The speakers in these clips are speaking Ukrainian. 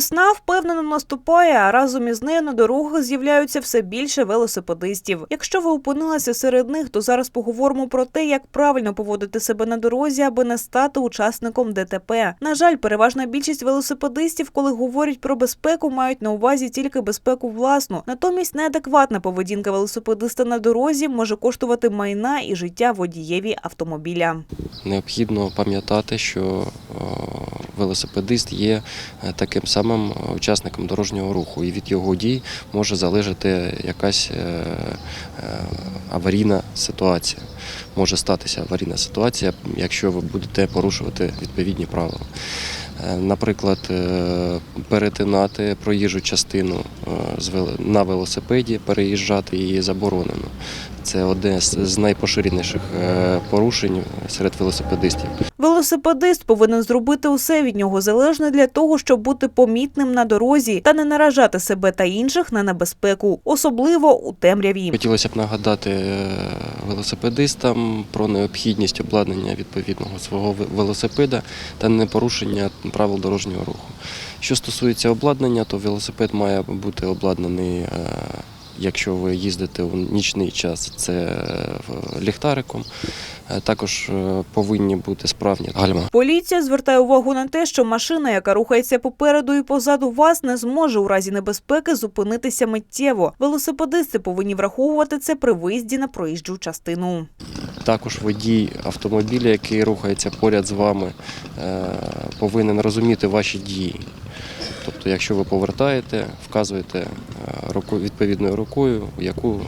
Весна впевнено наступає, а разом із нею на дорогах з'являються все більше велосипедистів. Якщо ви опинилися серед них, то зараз поговоримо про те, як правильно поводити себе на дорозі, аби не стати учасником ДТП. На жаль, переважна більшість велосипедистів, коли говорять про безпеку, мають на увазі тільки безпеку власну. Натомість неадекватна поведінка велосипедиста на дорозі може коштувати майна і життя водієві автомобіля. Необхідно пам'ятати, що е, велосипедист є е, таким самим учасником дорожнього руху, і від його дій може залежати якась е, е, аварійна ситуація. Може статися аварійна ситуація, якщо ви будете порушувати відповідні правила. Е, Наприклад, е, перетинати проїжджу частину е, на велосипеді, переїжджати її заборонено. Це одне з найпоширеніших порушень серед велосипедистів. Велосипедист повинен зробити усе від нього залежне для того, щоб бути помітним на дорозі та не наражати себе та інших на небезпеку, особливо у темряві. Хотілося б нагадати велосипедистам про необхідність обладнання відповідного свого велосипеда та непорушення правил дорожнього руху. Що стосується обладнання, то велосипед має бути обладнаний, е, якщо ви їздите у нічний час, це е, ліхтариком. Е, Також е, повинні бути справні гальма. Поліція звертає увагу на те, що машина, яка рухається попереду і позаду вас, не зможе у разі небезпеки зупинитися миттєво. Велосипедисти повинні враховувати це при виїзді на проїжджу частину. Також водій автомобіля, який рухається поряд з вами, е, повинен розуміти ваші дії. Тобто, якщо ви повертаєте, вказуєте е, руку, відповідною рукою, в яку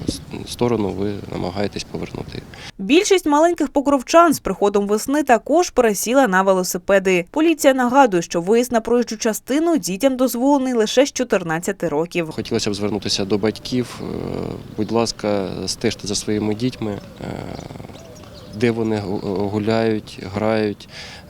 сторону ви намагаєтесь повернути. Більшість маленьких покровчан з приходом весни також пересіла на велосипеди. Поліція нагадує, що виїзд на проїжджу частину дітям дозволений лише з 14 років. Хотілося б звернутися до батьків. е, Будь ласка, стежте за своїми дітьми, е, де вони гуляють, грають.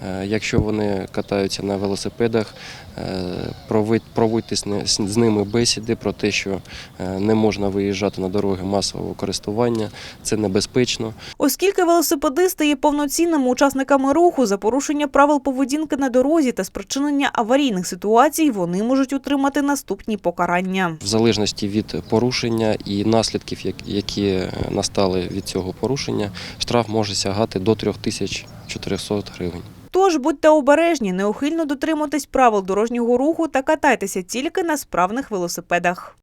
Е, Якщо вони катаються на велосипедах, е, проводьте з ними бесіди про те, що е, не можна виїжджати на дороги масового користування, це небезпечно. Оскільки велосипедисти є повноцінними учасниками руху за порушення правил поведінки на дорозі та спричинення аварійних ситуацій, вони можуть отримати наступні покарання. В залежності від порушення і наслідків, які настали від цього порушення, штраф може сягати до 3400 гривень. Тож будьте обережні, неухильно дотримуйтесь правил дорожнього руху та катайтеся тільки на справних велосипедах.